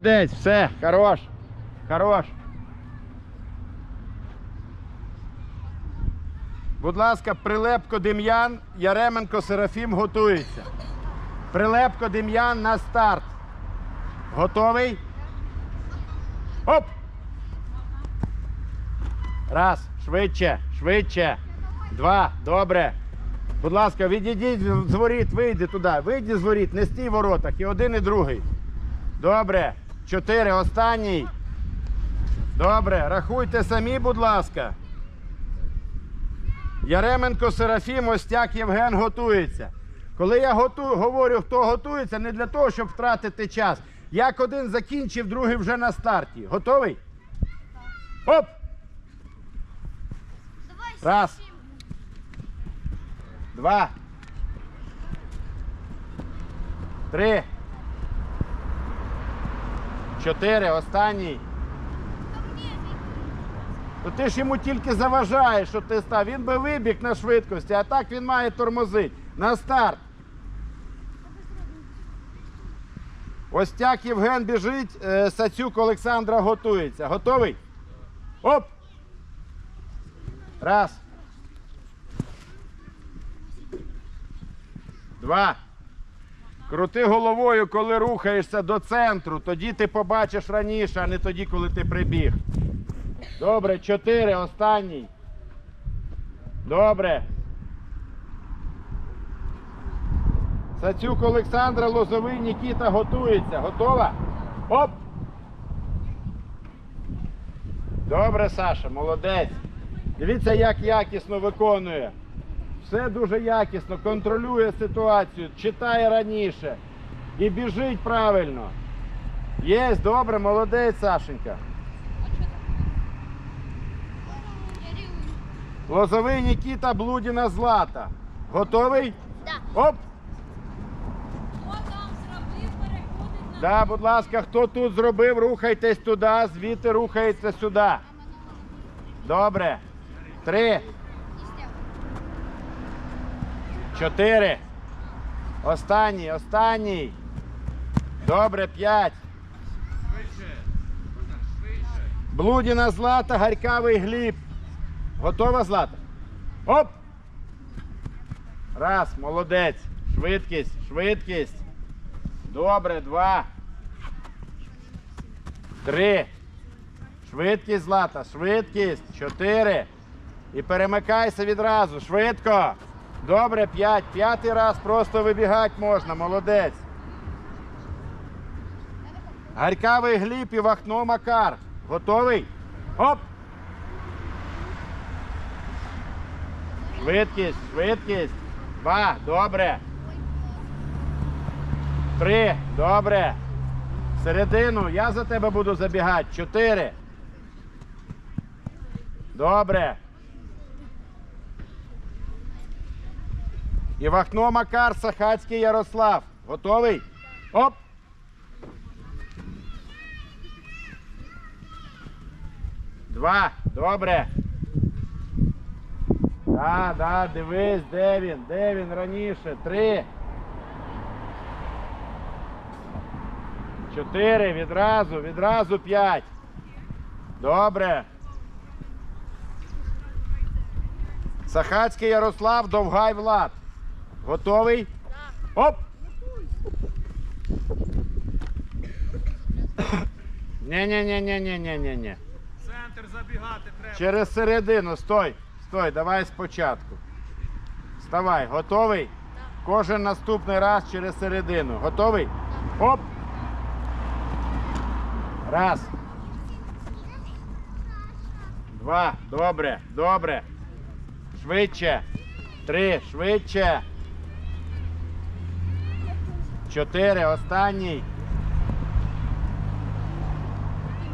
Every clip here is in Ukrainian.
Десь, все, хорош. Хорош. Будь ласка, Прилепко Дем'ян, Яременко Серафім готується. Прилепко Дем'ян на старт. Готовий? Оп! Раз, швидше, швидше. Два, добре. Будь ласка, відійдіть з воріт, вийди туди. Вийди з воріт, не стій в воротах. І один, і другий. Добре. Чотири. Останній. Добре. Рахуйте самі, будь ласка. Яременко Серафім, Остяк Євген готується. Коли я готу, говорю, хто готується, не для того, щоб втратити час. Як один закінчив, другий вже на старті. Готовий? Оп! Раз. Два. Три. Чотири. Останній. То ти ж йому тільки заважаєш, що ти став. Він би вибіг на швидкості, а так він має тормозити. На старт. Остяк Євген біжить, е, Сацюк Олександра готується. Готовий? Оп! Раз. Два. Крути головою, коли рухаєшся до центру. Тоді ти побачиш раніше, а не тоді, коли ти прибіг. Добре, чотири, останній. Добре. Сацюк Олександра, Лозовий Нікіта готується. Готова? Оп! Добре, Саша, молодець. Дивіться, як якісно виконує. Все дуже якісно, контролює ситуацію, читає раніше і біжить правильно. Є, добре, молодець, Сашенька. Лозовий Нікіта Блудіна Злата. Готовий? Да. Оп! Хто там зробив, переходить на Да, будь ласка, хто тут зробив, рухайтесь туди, звідти рухається сюди. Добре. Три. Чотири. Останній, останній. Добре, п'ять. Блудіна Злата, Гарькавий Гліб. Готова Злата? Оп! Раз, молодець. Швидкість, швидкість. Добре, два. Три. Швидкість, Злата, швидкість. Чотири. І перемикайся відразу. Швидко. Добре, п'ять. П'ятий раз просто вибігати можна. Молодець. Гарькавий Гліб і Вахно Макар. Готовий? Оп! Швидкість, швидкість. Два. Добре. Три. Добре. Середину. Я за тебе буду забігати. Чотири. Добре. І Вахно Макар, Сахацький Ярослав. Готовий? Оп! Два. Добре. Да, да, дивись, де він, де він раніше. Три. Чотири. Відразу, відразу п'ять. Добре. Сахацький Ярослав, Довгай Влад. Готовий? Оп! Ні-ні-ні-ні-ні-ні-ні. Центр забігати треба. Через середину. Стой. Стой, давай спочатку. Вставай, готовий? Кожен наступний раз через середину. Готовий? Оп! Раз. Два. Добре, добре. Швидше. Три. Швидше. Чотири. Останній.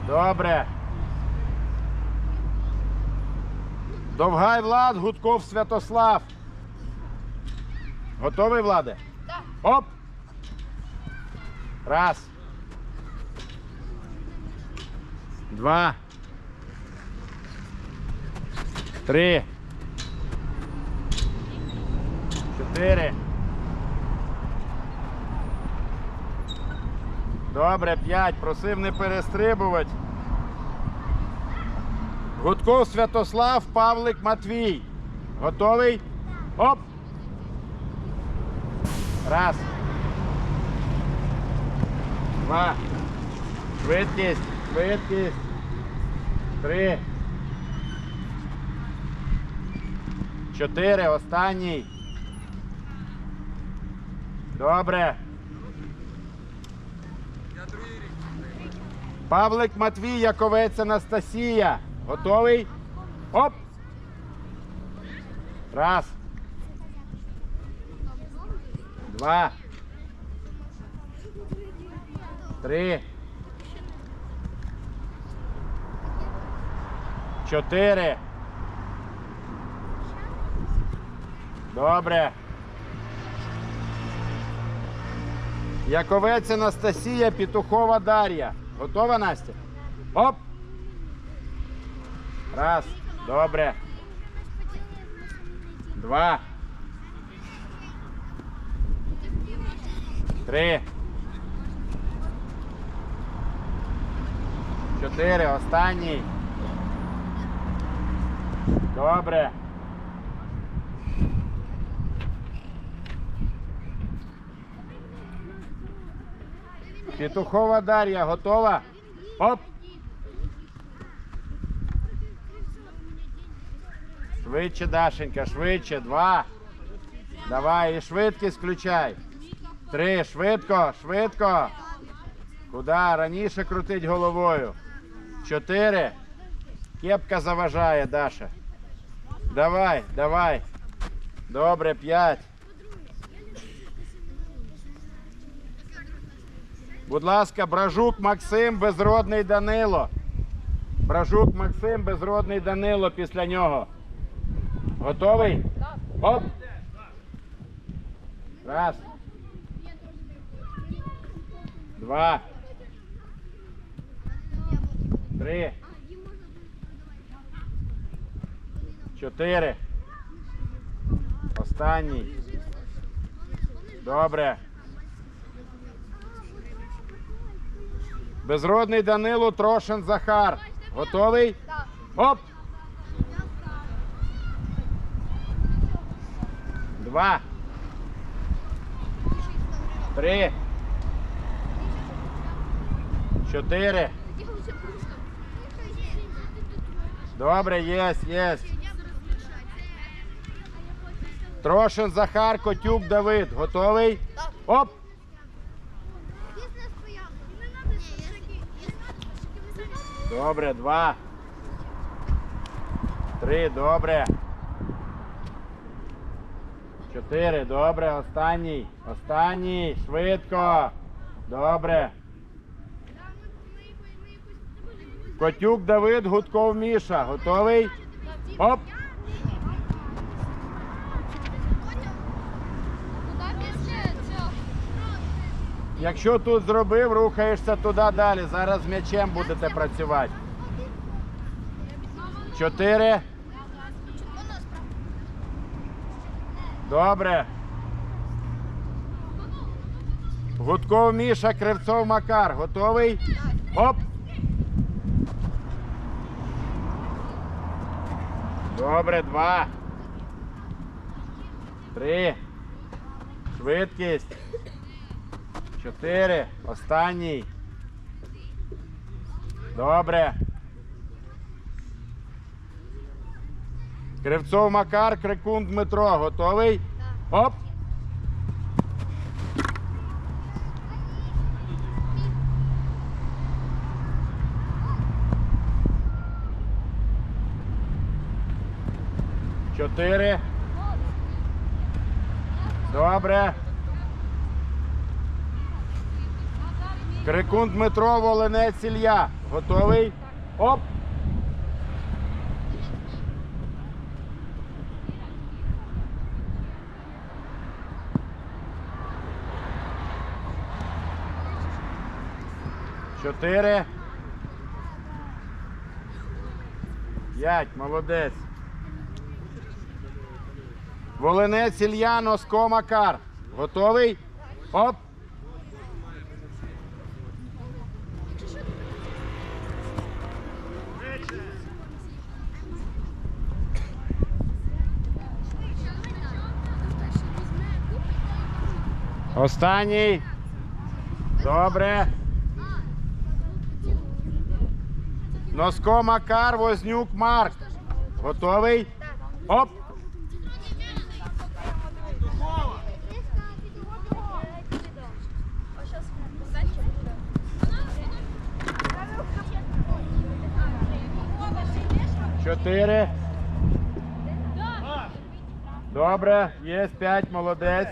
Добре. Довгай Влад, Гудков Святослав. Готовий, Владе? Да. Оп! Раз. Два. Три. Чотири. Добре, 5. Просив не перестрибувати. Гудков Святослав, Павлик Матвій. Готовий? Оп! Раз. Два. Швидкість. Швидкість. Три. Чотири. Останній. Добре. Я другий рік. Павлик Матвій, Яковець Анастасія. Готовий? Оп! Раз. Два. Три. Чотири. Добре. Яковець Анастасія, Петухова Дар'я. Готова, Настя? Оп! Раз. Добре. Два. Три. Чотири. Останній. Добре. Петухова Дар'я готова? Оп! Швидше, Дашенька, швидше. Два. Давай, і швидкість включай. Три. Швидко, швидко. Куда? Раніше крутить головою. Чотири. Кепка заважає, Даша. Давай, давай. Добре, п'ять. Будь ласка, Бражук Максим, безродний Данило. Бражук Максим, безродний Данило після нього. Готовий? Оп! Раз. Два. Три. Чотири. Останній. Добре. Безродний Данило, Трошин Захар. Готовий? Оп! Два. Три. Чотири. Добре, єсть, єсть. Трошин Захар, Котюк Давид. Готовий? Оп! Добре, два. Три, добре. Чотири, добре, останній. Останній. Швидко. Добре. Котюк Давид, Гудков Міша. Готовий? Оп! Якщо тут зробив, рухаєшся туди далі. Зараз з м'ячем будете працювати. Чотири. Добре. Гудков Міша, Кривцов Макар. Готовий? Оп! Добре, два. Три. Швидкість. Чотири. Останній. Добре. Кривцов Макар, Крикун Дмитро. Готовий? Оп! Чотири. Добре. Крикун Дмитро, Волинець Ілля. Готовий? Оп! Чотири. П'ять. Молодець. Волинець Ілля, Носко Макар. Готовий? Оп! Останній. Добре. Носко Макар, Вознюк Марк. Готовий? Оп! Чотири. Добре, є п'ять, молодець.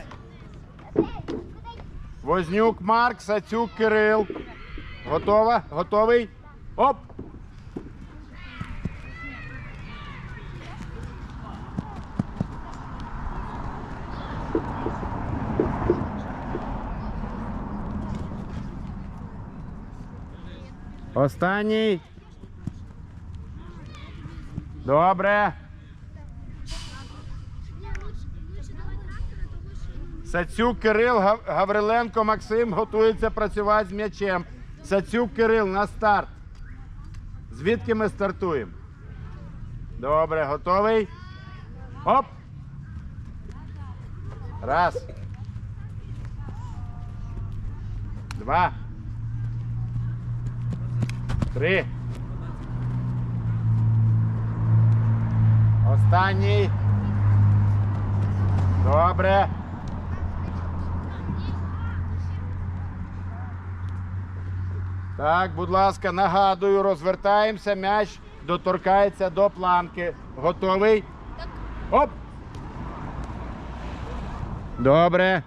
Вознюк Марк, Сацюк Кирил. Готова? Готовий? Оп! Останній. Добре. Сацюк Кирил, Гавриленко Максим готується працювати з м'ячем. Сацюк Кирил на старт. Звідки ми стартуємо? Добре, готовий? Оп! Раз. Два. Три. Останній. Добре. Так, будь ласка, нагадую, розвертаємося, м'яч доторкається до планки. Готовий? Оп! Добре.